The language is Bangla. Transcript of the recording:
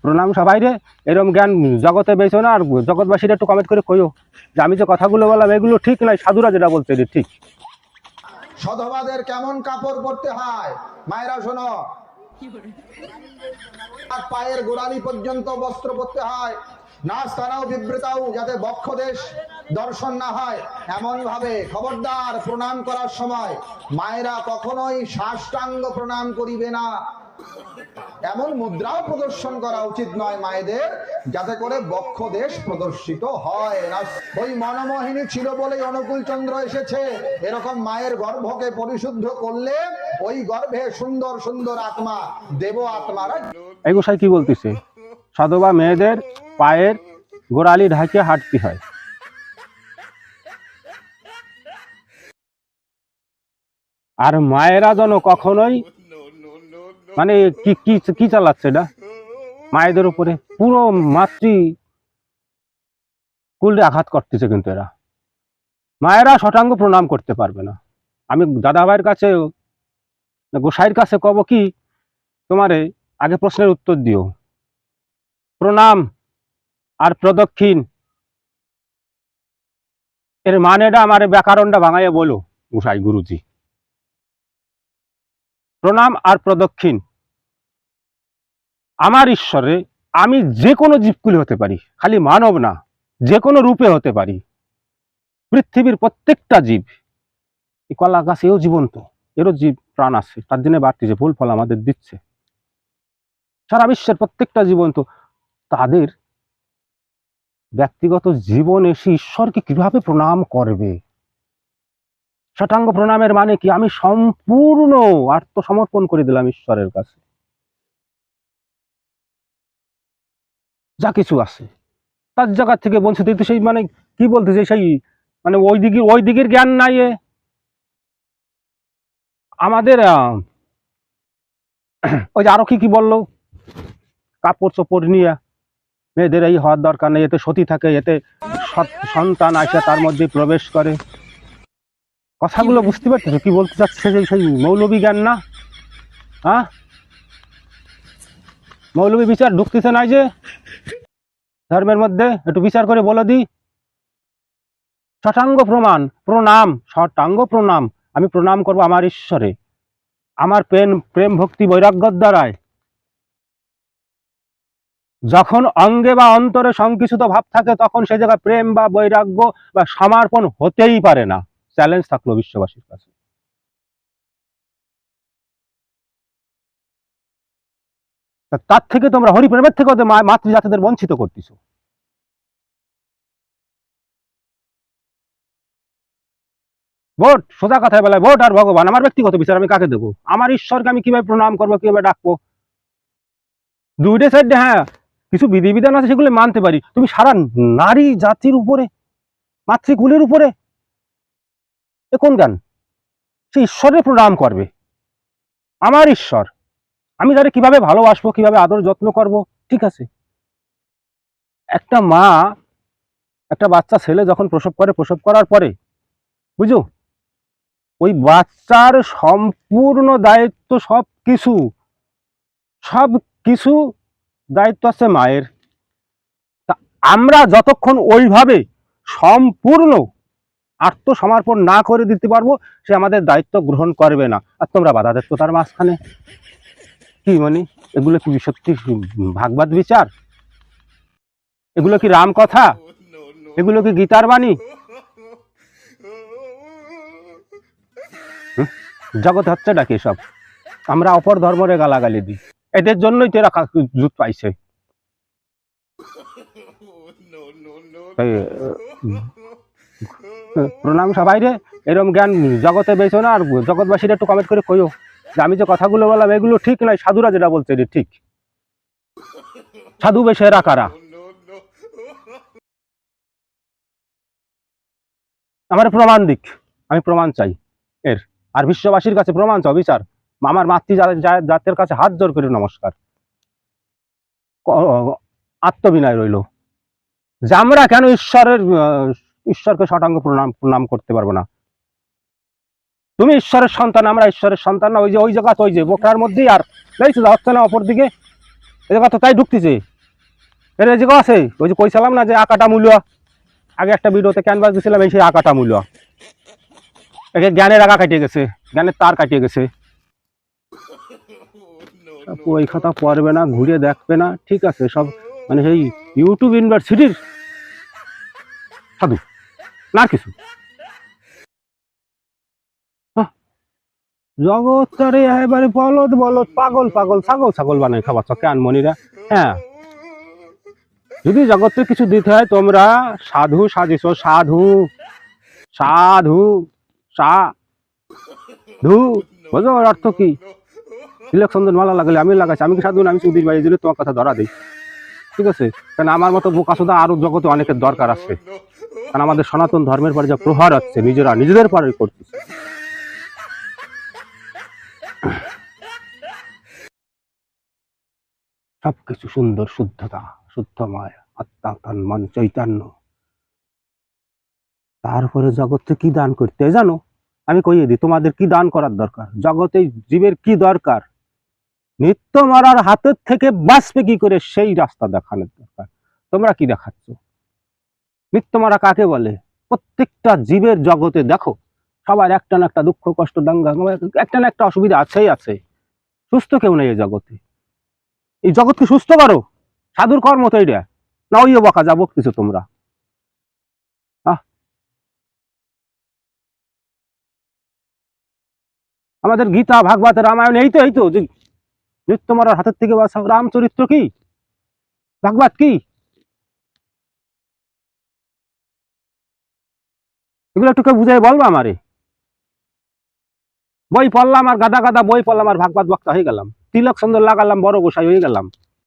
প্রণাম সবাই রে এরকম জ্ঞান জগতে বেছো না আর জগৎবাসীরা একটু কমেন্ট করে কইও যে আমি যে কথাগুলো বললাম এগুলো ঠিক নয় সাধুরা যেটা বলছে এটা ঠিক। সধবাদের কেমন কাপড় পরতে হয়? মায়েরা শোনো। আর পায়ের গোড়ালি পর্যন্ত বস্ত্র পরতে হয়। নাচ তারাও বিবৃতাও যাতে বক্ষদেশ দর্শন না হয় এমন ভাবে খবরদার প্রণাম করার সময় মায়েরা কখনোই সাষ্টাঙ্গ প্রণাম করিবে না। এমন মুদ্রাও প্রদর্শন করা উচিত নয় মায়েদের, যাতে করে বক্ষদেশ প্রদর্শিত হয় না। ওই মনমোহিনী ছিল বলেই অনুকূল চন্দ্র এসেছে। এরকম মায়ের গর্ভকে পরিশুদ্ধ করলে ওই গর্ভে সুন্দর সুন্দর আত্মা, দেব আত্মারা এই গোসাই কি বলতেছে? সধবা মেয়েদের পায়ের গোড়ালি ঢাকে হাঁটতে হয়। আর মায়েরা যেন কখনোই মানে কি কি কি চালাচ্ছে এটা? মায়েদের উপরে পুরো মাতৃ কুলে আঘাত করতেছে কিন্তু এরা। মায়েরা শটাঙ্গ প্রণাম করতে পারবে না। আমি দাদা ভাইয়ের কাছে, গোসাইয়ের কাছে কব কি, তোমারে আগে প্রশ্নের উত্তর দিও। প্রণাম আর প্রদক্ষিণ। এর মানেটা আমার ব্যাকরণটা ভাঙাইয়া বলো, গোসাই গুরুজি। প্রণাম আর প্রদক্ষিণ। আমার ঈশ্বরে আমি যে কোনো জীবকুলি হতে পারি, খালি মানব না, যে কোনো রূপে হতে পারি। পৃথিবীর প্রত্যেকটা জীব, এই কলা গাছ এও জীবন্ত, এরও জীব প্রাণ আছে, তার দিনে বাড়তিছে ফুল ফল আমাদের দিচ্ছে। সারা বিশ্বের প্রত্যেকটা জীবন্ত, তাদের ব্যক্তিগত জীবন এসে ঈশ্বরকে কীভাবে প্রণাম করবে? ষটাঙ্গ প্রণামের মানে কি? আমি সম্পূর্ণ আত্মসমর্পণ করে দিলাম ঈশ্বরের কাছে। যা কিছু আছে। তার জায়গার থেকে বঞ্চিত কিন্তু সেই মানে কি বলতে বলতেছে? সেই মানে ওই দিকে, ওই দিকের জ্ঞান নাই। আমাদের ওই যে আরও কি কি বলল? কাপড় চোপড় নিয়ে। মেয়েদের এই হওয়ার দরকার নেই। এতে সতী থাকে, এতে সন্তান আসে, তার মধ্যে প্রবেশ করে। কথাগুলো বুঝতে পারছ কি বলতে চাচ্ছে? যে সেই মৌলবী জ্ঞান না? হ্যাঁ? মৌলবী বিচার ঢুকতেছে নাই যে? ধর্মের মধ্যে একটু বিচার করে বলে দিই ষটাঙ্গ প্রমাণ প্রণাম ষটাঙ্গ প্রণাম। আমি প্রণাম করব আমার ঈশ্বরে। আমার প্রেম প্রেম ভক্তি বৈরাগ্যর দ্বারায়। যখন অঙ্গে বা অন্তরে সংকুচিত ভাব থাকে তখন সে জায়গায় প্রেম বা বৈরাগ্য বা সমর্পণ হতেই পারে না। চ্যালেঞ্জ থাকল বিশ্ববাসীর কাছে। তার থেকে তোমরা হরিপ্রেমের থেকে ওদের মাতৃজাতিদের বঞ্চিত করতেছো। ভোট, সোজা কথায় বলে, ভোট আর ভগবান, আমার ব্যক্তিগত বিচার আমি কাকে দেবো? আমার ঈশ্বরকে আমি কীভাবে প্রণাম করব, কীভাবে ডাকবো? দুইটা সাইডে হ্যাঁ কিছু বিধিবিধান আছে সেগুলো মানতে পারি। তুমি সারা নারী জাতির উপরে, মাতৃকুলের উপরে এ কোন গান? সে ঈশ্বরের প্রণাম করবে। আমার ঈশ্বর, আমি তারে কীভাবে ভালোবাসবো, কীভাবে আদর যত্ন করব? ঠিক আছে। একটা মা, একটা বাচ্চা ছেলে যখন প্রসব করে, প্রসব করার পরে বুঝো ওই বাচ্চার সম্পূর্ণ দায়িত্ব সব কিছু সব কিছু দায়িত্ব আছে মায়ের। তা আমরা যতক্ষণ ওইভাবে সম্পূর্ণ আত্মসমর্পণ না করে দিতে পারব সে আমাদের দায়িত্ব গ্রহণ করবে না। আর তোমরা বাধা দিচ্ছ তার মাঝখানে। কি মানে? এগুলো কি সত্যি ভাগবাদ বিচার? এগুলো কি রাম কথা? এগুলো কি গীতার বাণী? জগৎ হচ্ছে নাকি সব? আমরা অপর ধর্মরে গালাগালি দিই। এদের জন্যই তো এরা জুত পাইছে। তাই, আহ, প্রণাম সবাই রে এরকম জ্ঞান জগতে বেছো না, আর জগৎবাসীরা একটু কমেন্ট করে কইও যে আমি যে কথাগুলো বললাম, এগুলো ঠিক নয়, সাধুরা যেটা বলছে এটা ঠিক। সাধু বেশে এরা কারা? আমার প্রমাণ দিক, আমি প্রমাণ চাই, এর। আর বিশ্ববাসীর কাছে প্রমাণ চাও, বিচার। আমার মাতৃ জাতের কাছে হাত জোর করে নমস্কার। আত্মবিনয় রইল। যে আমরা কেন ঈশ্বরের ঈশ্বরকে ষটাঙ্গ প্রণাম প্রণাম করতে পারব না। তুমি ঈশ্বরের সন্তান, আমরা ঈশ্বরের সন্তান না, ওই যে, ওই জায়গা ওই যে, বোকরার মধ্যেই আর দেখছ যাচ্ছে না অপর দিকে? এই জায়গা তো তাই ঢুকতেছে। এর এই জায়গা আছে, ওই যে কইছিলাম না যে আকাটা মূল্য? আগে একটা ভিডিওতে ক্যানভাস দিয়েছিলাম এই সেই আকাটা মূল্য। একে জ্ঞানের আগা কাটিয়ে গেছে, জ্ঞানের তার কাটিয়ে গেছে। ওই খাতা পড়বে না, ঘুরে দেখবে না, ঠিক আছে, সব মানে সেই ইউটিউব ইউনিভার্সিটির সাধু। না কিছু। এবারে বলদ বলদ, পাগল পাগল, ছাগল ছাগল বানায় খাবার হ্যাঁ। যদি জগতের কিছু দিতে হয়, তোমরা সাধু সাজিস সাধু সাধু সাধু বোঝো অর্থ কি? ইলেকশন মালা লাগলে আমি লাগাচ্ছি, আমি কি সাধু না? আমি সুধীর ভাই দিলে তোমার কথা ধরা দিই। ঠিক আছে? কারণ আমার মতো বোকা সুদা আরও জগতে অনেকের দরকার আছে। কারণ আমাদের সনাতন ধর্মের পরে যা প্রহার হচ্ছে নিজেরা নিজেদের পরে করতেছে সবকিছু সুন্দর, শুদ্ধতা, শুদ্ধময়, আত্মা, তন, মন, চৈতন্য। তারপরে জগতে কি দান করতে জানো? আমি কইয়ে দিই, তোমাদের কি দান করার দরকার? জগতে জীবের কি দরকার? নিত্য মারার হাতের থেকে বাঁচবে কি করে? সেই রাস্তা দেখানোর দরকার। তোমরা কি দেখাচ্ছ? নিত্য মারা কাকে বলে? প্রত্যেকটা জীবের জগতে দেখো, সবার একটা না একটা দুঃখ, কষ্ট, দাঙ্গা, একটা না একটা অসুবিধা আছেই আছে। সুস্থ কেউ নেই এই জগতে। এই জগৎকে সুস্থ করো, সাধুর কর্ম তো এটা না ওই বকা যাব কিছু তোমরা। আমাদের গীতা, ভাগবত, রামায়ণ, এই তো এই তো, যে নিত্য মারার হাতের থেকে বাঁচাও রামচরিত্র কি? ভাগবত কি? এগুলো একটু কেউ বুঝাই বলব আমারে? বই পড়লাম আর গাদা গাদা বই পড়লাম আর ভাগবাদ বক্তা হয়ে গেলাম। তিলক সুন্দর লাগালাম, বড় গোসাই হয়ে গেলাম।